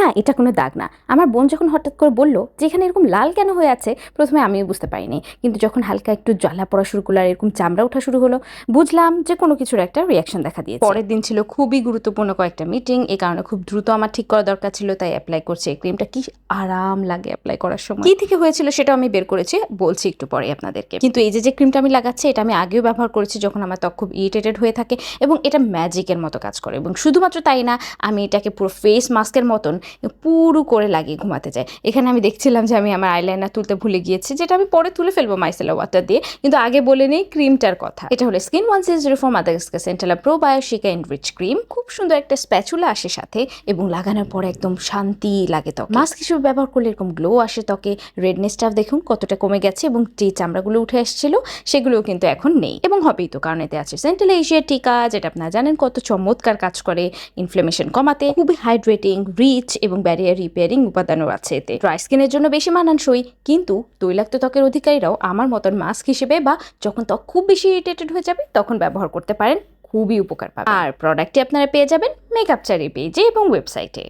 না এটা কোনো দাগ না। আমার বোন যখন হঠাৎ করে বলল যে এখানে এরকম লাল কেন হয়ে আছে প্রথমে আমিও বুঝতে পারিনি। কিন্তু যখন হালকা একটু জ্বালা পড়া শুরু করল আর এরকম চামড়া ওঠা শুরু হলো বুঝলাম যে কোনো কিছুর একটা রিয়াকশন দেখা দিয়েছে। পরের দিন ছিল খুবই গুরুত্বপূর্ণ কয়েকটা মিটিং এই কারণে খুব দ্রুত আমার ঠিক করা দরকার ছিল তাই অ্যাপ্লাই করছে। এই ক্রিমটা কি আরাম লাগে অ্যাপ্লাই করার সময়। কি থেকে হয়েছিল সেটা আমি বের করেছি বলছি একটু পরে আপনাদেরকে। কিন্তু এই যে যে ক্রিমটা আমি লাগাচ্ছি এটা আমি আগেও ব্যবহার করেছি যখন আমার ত্বক খুব ইরিটেটেড হয়ে থাকে এবং এটা ম্যাজিকের মতো কাজ করে। এবং শুধুমাত্র তাই না আমি এটাকে পুরো ফেস মাস্কের মতন পুরো করে লাগিয়ে ঘুমাতে যাই এখানে আমি দেখছিলাম যে আমি আমার আইলাইনার তুলতে ভুলে গিয়েছি, যেটা আমি পরে তুলে ফেলব মাইসেলা ওয়াটার দিয়ে। কিন্তু আগে বলে নেই ক্রিমটার কথা। এটা হলো স্কিন ওয়ান সিজ zero four Madagascar centella pro biocica enrich cream খুব সুন্দর একটা স্প্যাচুলা আসে সাথে এবং লাগানোর পরে একদম শান্তি লাগে ত্বক। মাস্ক হিসেবে ব্যবহার করলে এরকম গ্লো আসে ত্বকে। রেডনেসটা দেখুন কতটা কমে গেছে এবং যে চামড়াগুলো উঠে এসেছিল সেগুলোও কিন্তু এখন নেই। এবং হবেই তো, কারণ এতে আছে সেন্ট্রাল এশিয়ার টিকা, যেটা আপনারা জানেন কত চমৎকার কাজ করে। ইনফ্লেমেশন কমাতে, খুবই হাইড্রেটিং রিচ এবং ব্যারিয়ার রিপেয়ারিং উপাদানও আছে এতে। ড্রাই স্কিনের জন্য বেশি মানানসই, কিন্তু তৈলাক্ত ত্বকের অধিকারীরাও আমার মতন মাস্ক হিসেবে বা যখন ত্বক খুব বেশি ইরিটেটেড হয়ে যাবে, তখন ব্যবহার করতে পারেন, খুবই উপকার পাবেন। আর প্রোডাক্টটি আপনারা পেয়ে যাবেন মেকআপ চারি পেজে এবং ওয়েবসাইটে